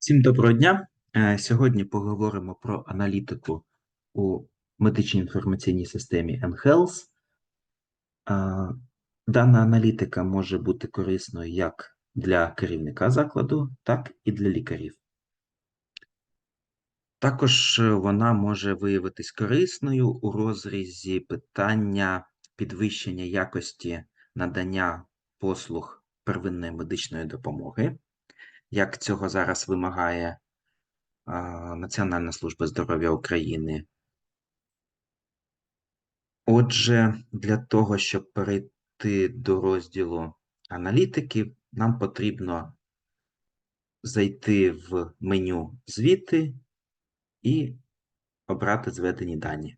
Всім доброго дня. Е, Сьогодні поговоримо про аналітику у медичній інформаційній системі mHealth. Е, Дана аналітика може бути корисною як для керівника закладу, так і для лікарів. Також е, вона може виявитись корисною у розрізі питання підвищення якості надання послуг первинної медичної допомоги, як цього зараз вимагає Національна служба здоров'я України. Отже, для того, щоб перейти до розділу аналітики, нам потрібно зайти в меню звіти і обрати зведені дані.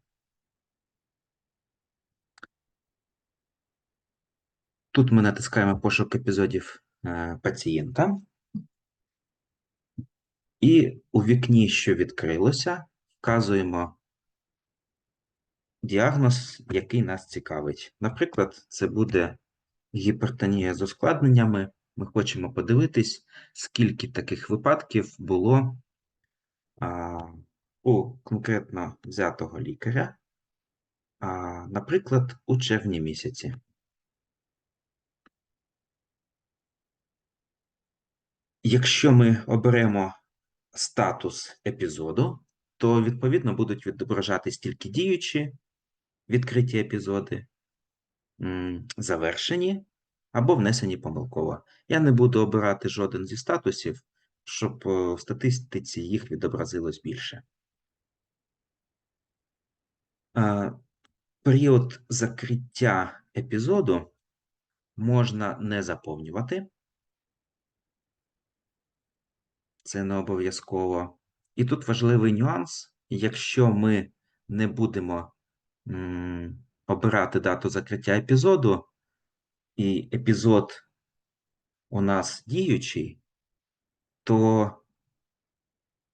Тут ми натискаємо пошук епізодів е, пацієнта. І у вікні, що відкрилося, вказуємо діагноз, який нас цікавить. Наприклад, це буде гіпертонія з ускладненнями. Ми хочемо подивитись, скільки таких випадків було а, у конкретно взятого лікаря, а, наприклад, у червні місяці. Якщо ми оберемо статус епізоду, то відповідно будуть відображатись тільки діючі відкриті епізоди, завершені або внесені помилково. Я не буду обирати жоден зі статусів, щоб е, в статистиці їх відобразилось більше. Е, Період закриття епізоду можна не заповнювати. Це не обов'язково. І тут важливий нюанс: якщо ми не будемо м, обирати дату закриття епізоду, і епізод у нас діючий, то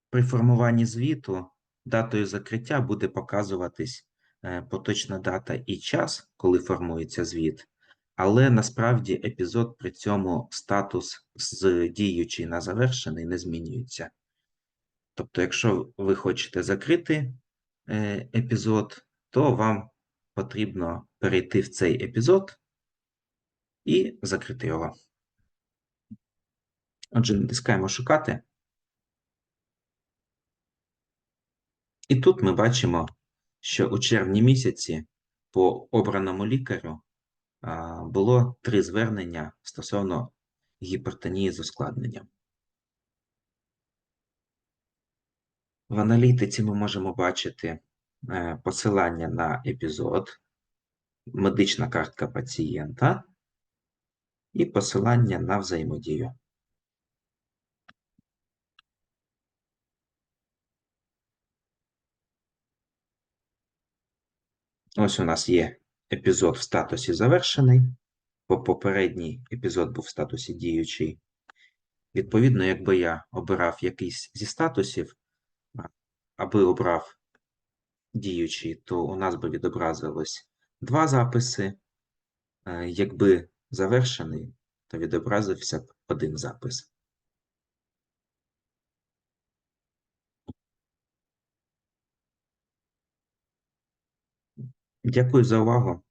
при формуванні звіту датою закриття буде показуватись е, поточна дата і час, коли формується звіт, але насправді епізод при цьому статус з діючий на завершений не змінюється. Тобто, якщо ви хочете закрити е, епізод, то вам потрібно перейти в цей епізод і закрити його. Отже, натискаємо шукати. І тут ми бачимо, що у червні місяці по обраному лікарю було три звернення стосовно гіпертонії з ускладненням. В аналітиці ми можемо бачити е, посилання на епізод, медична картка пацієнта і посилання на взаємодію. Ось у нас є епізод в статусі завершений, бо попередній епізод був в статусі діючий. Відповідно, якби я обирав якийсь зі статусів, аби обрав діючий, то у нас би відобразилось два записи. Е, Якби завершений, то відобразився б один запис. Дякую за увагу.